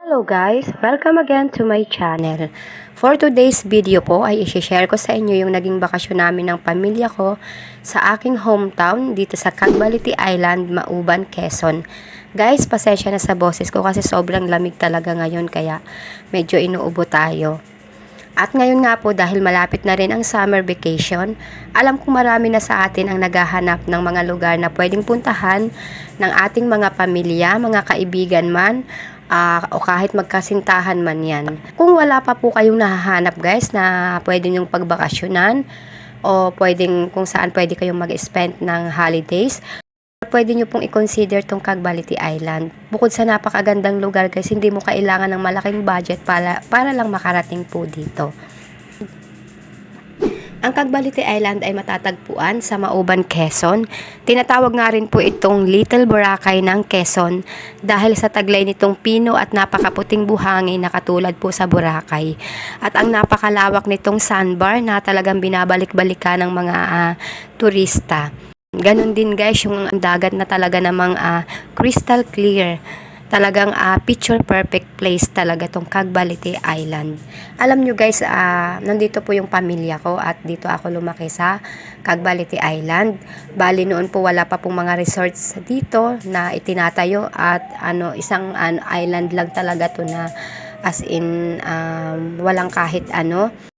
Hello guys! Welcome again to my channel. For today's video po ay isi-share ko sa inyo yung naging bakasyon namin ng pamilya ko sa aking hometown dito sa Cagbaliti Island, Mauban, Quezon. Guys, pasensya na sa boses ko kasi sobrang lamig talaga ngayon kaya medyo inuubo tayo. At ngayon nga po dahil malapit na rin ang summer vacation, alam kong marami na sa atin ang naghahanap ng mga lugar na pwedeng puntahan ng ating mga pamilya, mga kaibigan man, ah, o kahit magkasintahan man yan. Kung wala pa po kayong nahahanap guys na pwede nyong pagbakasyonan o pwedeng kung saan pwede kayong mag-spend ng holidays, pwede nyo pong i-consider tong Cagbaliti Island. Bukod sa napakagandang lugar guys, hindi mo kailangan ng malaking budget para, para lang makarating po dito. Ang Cagbaliti Island ay matatagpuan sa Mauban, Quezon. Tinatawag nga rin po itong Little Boracay ng Quezon dahil sa taglay nitong pino at napakaputing buhangin na katulad po sa Boracay. At ang napakalawak nitong sandbar na talagang binabalik-balikan ng mga ah, turista. Ganon din guys yung dagat na talaga namang ah, crystal clear. Talagang ah, picture perfect place talaga tong Cagbaliti Island. Alam nyo guys, ah, nandito po yung pamilya ko at dito ako lumaki sa Cagbaliti Island. Bali noon po wala pa pong mga resorts dito na itinatayo at ano isang ano, island lang talaga to na as in um, walang kahit ano.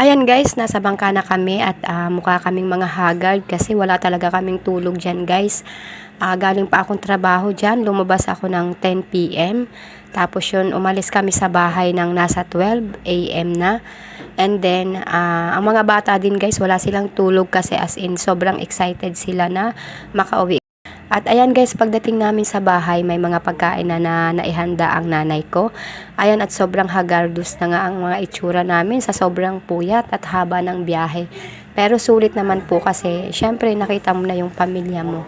Ayan guys, nasa bangka na kami at ah, mukha kaming mga haggard kasi wala talaga kaming tulog dyan guys. Ah, galing pa akong trabaho dyan, lumabas ako ng 10pm. Tapos yun, umalis kami sa bahay ng nasa 12am na. And then, ah, ang mga bata din guys, wala silang tulog kasi as in sobrang excited sila na makauwi at ayan guys, pagdating namin sa bahay, may mga pagkain na, na naihanda ang nanay ko. Ayan at sobrang hagardos na nga ang mga itsura namin sa sobrang puyat at haba ng biyahe. Pero sulit naman po kasi syempre nakita mo na yung pamilya mo.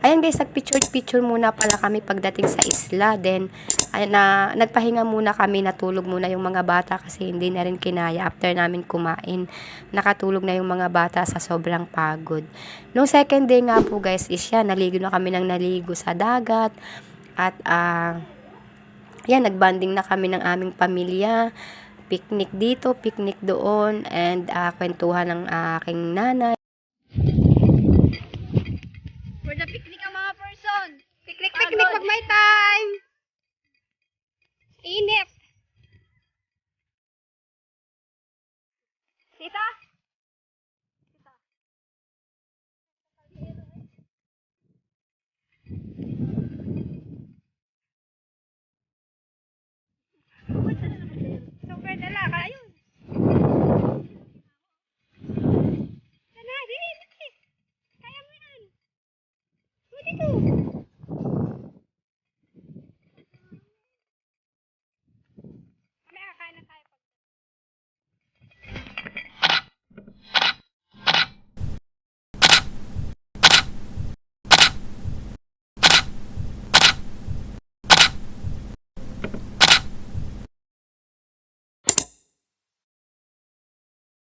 Ayan guys, nagpicture-picture muna pala kami pagdating sa isla. Then, ay, na nagpahinga muna kami, natulog muna yung mga bata kasi hindi na rin kinaya after namin kumain. Nakatulog na yung mga bata sa sobrang pagod. Nung second day nga po guys is yan, naligo na kami ng naligo sa dagat at uh, yan, nagbanding na kami ng aming pamilya picnic dito, picnic doon, and uh, kwentuhan ng aking nanay. For the picnic ang mga person! Picnic, picnic, pag may time!